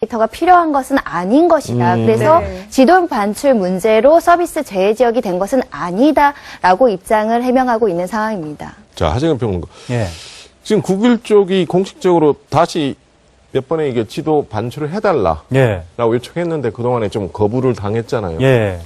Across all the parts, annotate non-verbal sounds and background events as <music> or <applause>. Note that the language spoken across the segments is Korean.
데이터가 필요한 것은 아닌 것이다. 음. 그래서 네. 지도 반출 문제로 서비스 재해 지역이 된 것은 아니다라고 입장을 해명하고 있는 상황입니다. 자, 하정현 평론가. 예. 지금 구글 쪽이 공식적으로 다시 몇 번의 이게 지도 반출을 해달라라고 예. 요청했는데 그동안에 좀 거부를 당했잖아요. 예.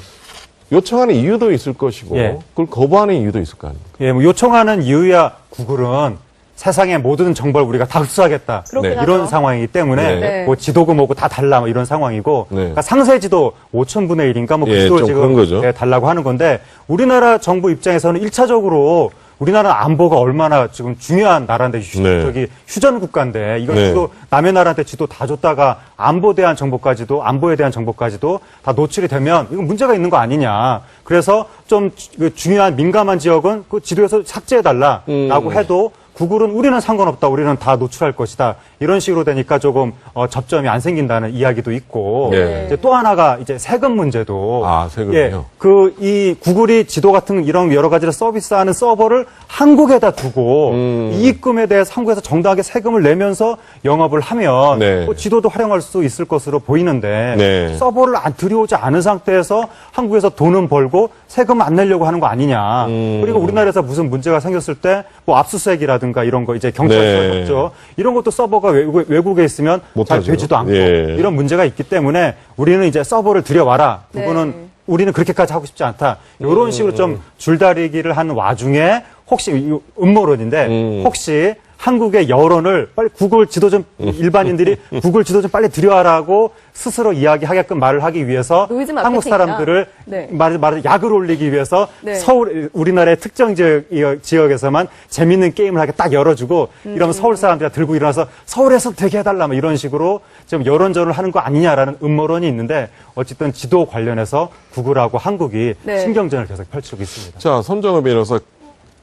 요청하는 이유도 있을 것이고 예. 그걸 거부하는 이유도 있을 거 아닙니까? 예, 뭐 요청하는 이유야 구글은 세상의 모든 정보를 우리가 다 흡수하겠다. 그렇긴 네, 하죠. 이런 상황이기 때문에 네. 뭐 지도고 뭐고 다 달라 뭐 이런 상황이고 네. 그러니까 상세 지도 5천 분의 1인가 뭐 예, 그 지도 좀 그런 지금 거죠. 예, 달라고 하는 건데 우리나라 정부 입장에서는 1차적으로 우리나라 안보가 얼마나 지금 중요한 나라인데 휴, 네. 저기 휴전 국가인데 이건 네. 지도 남의 나라한테 지도 다 줬다가 안보에 대한 정보까지도 안보에 대한 정보까지도 다 노출이 되면 이건 문제가 있는 거 아니냐. 그래서 좀그 중요한 민감한 지역은 그 지도에서 삭제해 달라라고 음. 해도 구글은 우리는 상관없다. 우리는 다 노출할 것이다. 이런 식으로 되니까 조금 어, 접점이 안 생긴다는 이야기도 있고 네. 이제 또 하나가 이제 세금 문제도 아, 세금이요? 예, 그 이 구글이 지도 같은 이런 여러 가지를 서비스하는 서버를 한국에다 두고 음. 이익금에 대해서 한국에서 정당하게 세금을 내면서 영업을 하면 네. 뭐 지도도 활용할 수 있을 것으로 보이는데 네. 서버를 안 들여오지 않은 상태에서 한국에서 돈은 벌고 세금 안 내려고 하는 거 아니냐. 음. 그리고 우리나라에서 무슨 문제가 생겼을 때 뭐 압수수색이라 든가 이런 거 이제 경찰 네. 수사였죠. 이런 것도 서버가 외국, 외국에 있으면 잘 못하죠. 되지도 않고 예. 이런 문제가 있기 때문에 우리는 이제 서버를 들여와라. 그거는 우리는 그렇게까지 하고 싶지 않다. 이런 음. 식으로 좀 줄다리기를 하는 와중에 혹시 이 음모론인데 음. 혹시 한국의 여론을 빨리 구글 지도 좀 음. 일반인들이 <laughs> 구글 지도 좀 빨리 들여와라고 스스로 이야기하게끔 말을 하기 위해서 한국. 사람들을 네. 말 말을 약을 올리기 위해서 네. 서울 우리나라의 특정 지역, 지역에서만 재밌는 게임을 하게 딱 열어주고 음. 이러면 서울 사람들이 들고 일어나서 서울에서 되게 해달라 뭐 이런 식으로 좀 여론전을 하는 거 아니냐라는 음모론이 있는데 어쨌든 지도 관련해서 구글하고 한국이 네. 신경전을 계속 펼치고 있습니다. 자, 손정읍 변호사.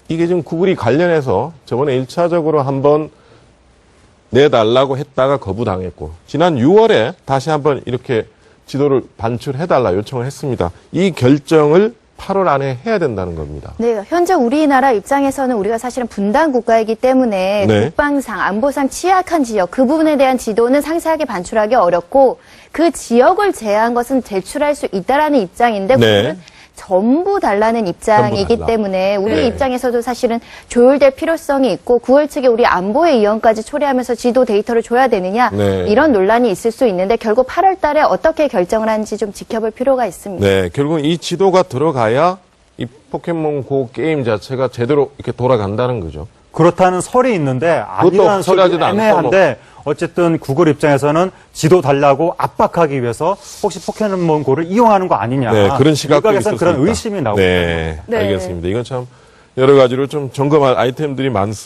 이게 지금 구글이 관련해서 저번에 1차적으로 한번 내달라고 했다가 거부당했고, 지난 6월에 다시 한번 이렇게 지도를 반출해달라 요청을 했습니다. 이 결정을 8월 안에 해야 된다는 겁니다. 네, 현재 우리나라 입장에서는 우리가 사실은 분단 국가이기 때문에 네. 국방상, 안보상 취약한 지역 그 부분에 대한 지도는 상세하게 반출하기 어렵고 그 지역을 제외한 것은 제출할 수 있다라는 입장인데 네. 전부 달라는 입장이기 전부 달라. 때문에 우리 네. 입장에서도 사실은 조율될 필요성이 있고 9월 측에 우리 안보의 이원까지 초래하면서 지도 데이터를 줘야 되느냐 네. 이런 논란이 있을 수 있는데 결국 8월 달에 어떻게 결정을 하는지 좀 지켜볼 필요가 있습니다. 네, 결국은 이 지도가 들어가야 이 포켓몬 고 게임 자체가 제대로 이렇게 돌아간다는 거죠. 그렇다는 설이 있는데 아니라는 설이 확실하지도 않고 뭐. 애매한데 어쨌든 구글 입장에서는 지도 달라고 압박하기 위해서 혹시 포켓몬고를 이용하는 거 아니냐. 네, 그런 시각도 일각에서는 그런 있다. 의심이 나오고 네, 네. 알겠습니다. 이건 참 여러 가지로 좀 점검할 아이템들이 많습니다.